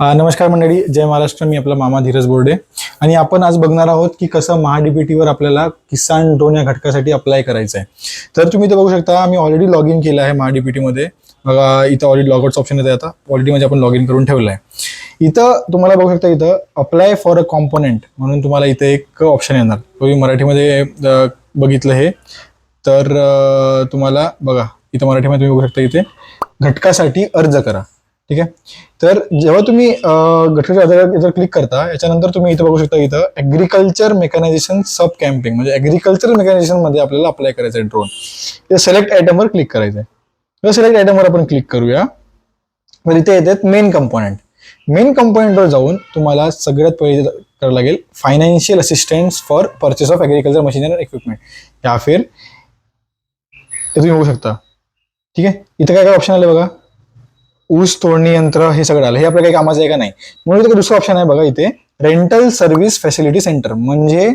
नमस्कार मंडळी जय महाराष्ट्र. मी आपला मामा धीरज बोर्डे. आणि आपण आज बघणार आहोत की कसं महाडीबीटीवर आपल्याला किसान ड्रोन या घटकासाठी अप्लाय करायचं आहे तर तुम्ही इथे बघू शकता मी ऑलरेडी लॉग इन केलं आहे महाडीबीटीमध्ये. बघा इथं ऑलरेडी लॉगआउट्स ऑप्शन येते आता. ऑलरेडी म्हणजे आपण लॉग इन करून ठेवलं आहे. इथं तुम्हाला बघू शकता इथं अप्लाय फॉर अ कॉम्पोनंट म्हणून तुम्हाला इथे एक ऑप्शन येणार. तुम्ही मराठीमध्ये बघितलं हे. तर तुम्हाला बघा इथं मराठीमध्ये तुम्ही बघू शकता इथे घटकासाठी अर्ज करा. ठीक आहे? तर जेव्हा तुम्ही अं, घटकाच्या जर क्लिक करता याच्यानंतर तुम्ही इथं बघू शकता इथं ऍग्रिकल्चर मेकॅनायझेशन सब कॅम्पिंग म्हणजे ऍग्रिकल्चर मेकॅनायझेशनमध्ये आपल्याला अप्लाय करायचं आहे ड्रोन इथं सिलेक्ट आयटमवर क्लिक करायचं आहे सिलेक्ट आयटमवर आपण क्लिक करूया. तर इथे येतात मेन कंपोनंट मेन कंपोनंटवर जाऊन तुम्हाला सगळ्यात पहिले करावं लागेल financial assistance for purchase of agriculture machinery and equipment या फिर तुम्ही बघू शकता. ठीक आहे? इथं काय काय ऑप्शन आले बघा? ऊस तोडणी यंत्र हे सगळं आलं. हे आपल्या काही कामाचं आहे का नाही? म्हणून दुसरं ऑप्शन आहे बघा इथे. रेंटल सर्व्हिस फॅसिलिटी सेंटर म्हणजे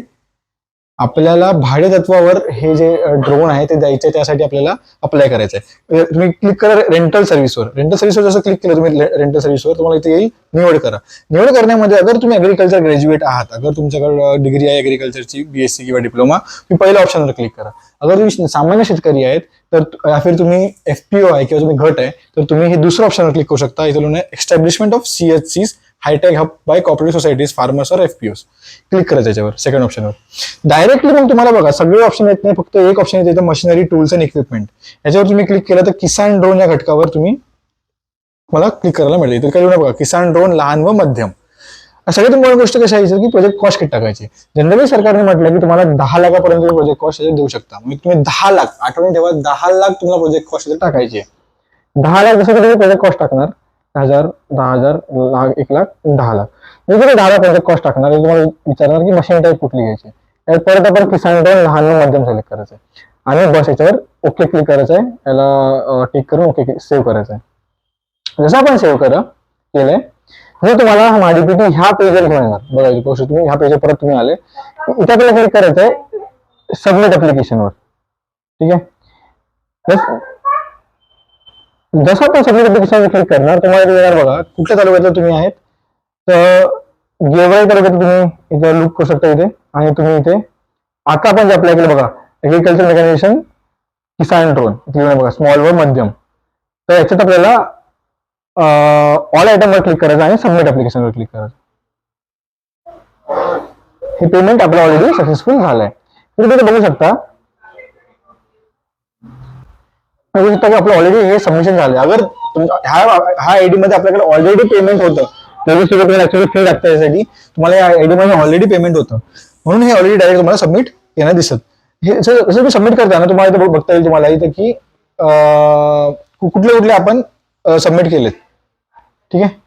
आपल्याला भाडेतत्वावर हे जे ड्रोन आहे ते द्यायचे त्यासाठी आपल्याला अप्लाय करायचं आहे म्हणजे तुम्ही क्लिक करा रेंटल सर्व्हिसवर रेंटल सर्व्हिसवर जसं क्लिक केलं तुम्ही रेंटल सर्व्हिसवर तुम्हाला इथे येईल निवड करा. निवड करण्यामध्ये अगर तुम्ही अग्रिकल्चर ग्रॅज्युएट आहात अगर तुमच्याकडे डिग्री आहे अग्रिकल्चरची बीएससी किंवा डिप्लोमा तुम्ही पहिल्या ऑप्शनवर क्लिक करा. अगर तुम्ही सामान्य शेतकरी आहेत तर या फिर तुम्ही एफपीओ आहे किंवा तुम्ही घट आहे तर तुम्ही हे दुसऱ्या ऑप्शनवर क्लिक करू शकता. इथे लिहून establishment of सीएचसीज hitech hub by cooperative societies farmers और एफ पी ओस क्लिक करायचं याच्यावर सेकंड ऑप्शनवर डायरेक्टली मग तुम्हाला बघा सगळे ऑप्शन येत नाही फक्त एक ऑप्शन येते मशिनरी टूल्स अँड इक्विपमेंट याच्यावर तुम्ही क्लिक केलं तर किसान ड्रोन या घटकावर तुम्ही मला क्लिक करायला मिळेल. इथे काही बघा किसान ड्रोन लहान व मध्यम. सगळ्यात मोठी गोष्ट कशी आहे की प्रोजेक्ट कॉस्ट किती टाकायची? जनरली सरकारने म्हटलं की तुम्हाला दहा लाखापर्यंत प्रोजेक्ट कॉस्ट देऊ शकता. म्हणजे तुम्ही दहा लाख आठवणी ठेवा दहा लाख तुम्हाला प्रोजेक्ट कॉस्ट टाकायची आहे. दहा लाख जसं तुम्ही प्रोजेक्ट कॉस्ट टाकणार हजार दहा हजार लाख एक लाख दहा लाख. वेगवेगळे तुम्ही दहा लाख कॉस्ट टाकणार तुम्हाला विचारणार की मशीन टाईप कुठली घ्यायची. यात परत आपण किसान टाईप लहान मध्यम सिलेक्ट करायचं आहे आणि बस याच्यावर ओके क्लिक करायचं आहे याला टिक करून ओके सेव्ह करायचं आहे जसं आपण सेव्ह करा केलंय म्हणजे तुम्हाला हा माहिती ह्या पेजवर घेऊन येणार. बघा गोष्ट तुम्ही ह्या पेजवर परत तुम्ही आले. इथे आपल्याला क्लिक करायचं आहे सबमिट अप्लिकेशनवर ठीक आहे? बस जसं आपण सगळे ऍप्लिकेशनवर क्लिक करणार तुम्हाला येणार बघा. कुठल्या तालुक्यातलं तुम्ही आहेत? तर गेवराई तालुक्यात तुम्ही इथे लुक करू शकता इथे. आणि तुम्ही इथे आता आपण जे अप्लाय केलं बघा ऍग्रिकल्चर मेकॅनायझेशन किसान ड्रोन इथे बघा स्मॉल व मध्यम. तर याच्यात आपल्याला ऑल आयटमवर क्लिक करायचं आणि सबमिट ऍप्लिकेशनवर क्लिक करायचं. हे पेमेंट आपलं ऑलरेडी सक्सेसफुल झालंय. तुम्ही बघू शकता बघू शकता की आपलं ऑलरेडी हे सबमिशन झालं अगर ह्या ह्या आयडी मध्ये आपल्याकडे ऑलरेडी पेमेंट होतं फी यासाठी तुम्हाला या आयडी मध्ये ऑलरेडी पेमेंट होतं. म्हणून हे ऑलरेडी डायरेक्ट तुम्हाला सबमिट येणं दिसत. हे जसं तुम्ही सबमिट करता ना तुम्हाला इथे बघता येईल तुम्हाला इथे की कुठले कुठले आपण सबमिट केलेत. ठीक आहे?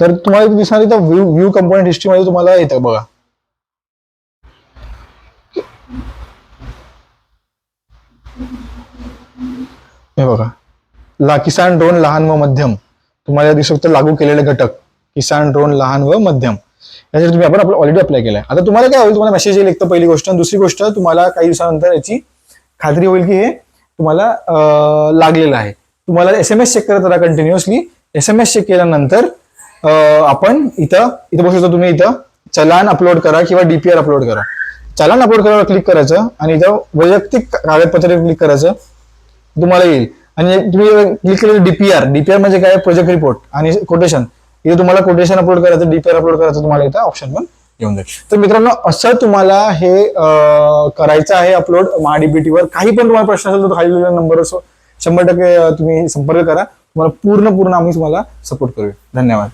तर तुम्हाला दिसणार इथं व्ह्यू व्ह्यू कंपोनंट हिस्ट्री मध्ये तुम्हाला येतं बघा. हे बघा. ला किसान ड्रोन लहान व मध्यम. तुम्हाला दिसू शकतं लागू केलेले घटक किसान ड्रोन लहान व मध्यम. यासाठी तुम्ही आपण आपलं ऑलरेडी अप्लाय केलाय. आता तुम्हाला काय होईल तुम्हाला मेसेज येईल एक तर पहिली गोष्ट. दुसरी गोष्ट तुम्हाला काही दिवसानंतर याची खात्री होईल की हे तुम्हाला लागलेलं आहे. तुम्हाला एस एम एस चेक करत राहा continuously S M S check केल्यानंतर आपण इथं इथं बघू शकता तुम्ही इथं. चलान अपलोड करा किंवा डीपीआर अपलोड करा. चलान अपलोड करायला क्लिक करायचं आणि इथं वैयक्तिक कागदपत्र क्लिक करायचं. तुम्हाला येईल. आणि तुम्ही क्लिक केलेलं डीपीआर डीपीआर म्हणजे काय? प्रोजेक्ट रिपोर्ट आणि कोटेशन इथे तुम्हाला कोटेशन अपलोड करायचं डीपीआर अपलोड करायचं तुम्हाला इथं ऑप्शन पण येऊन जाईल. तर मित्रांनो असं तुम्हाला हे करायचं आहे अपलोड महाडीबीटी वर काही पण तुम्हाला प्रश्न असेल तर खाली नंबर शंभर टक्के तुम्ही संपर्क करा. तुम्हाला पूर्ण पूर्ण आम्ही तुम्हाला सपोर्ट करूया. धन्यवाद.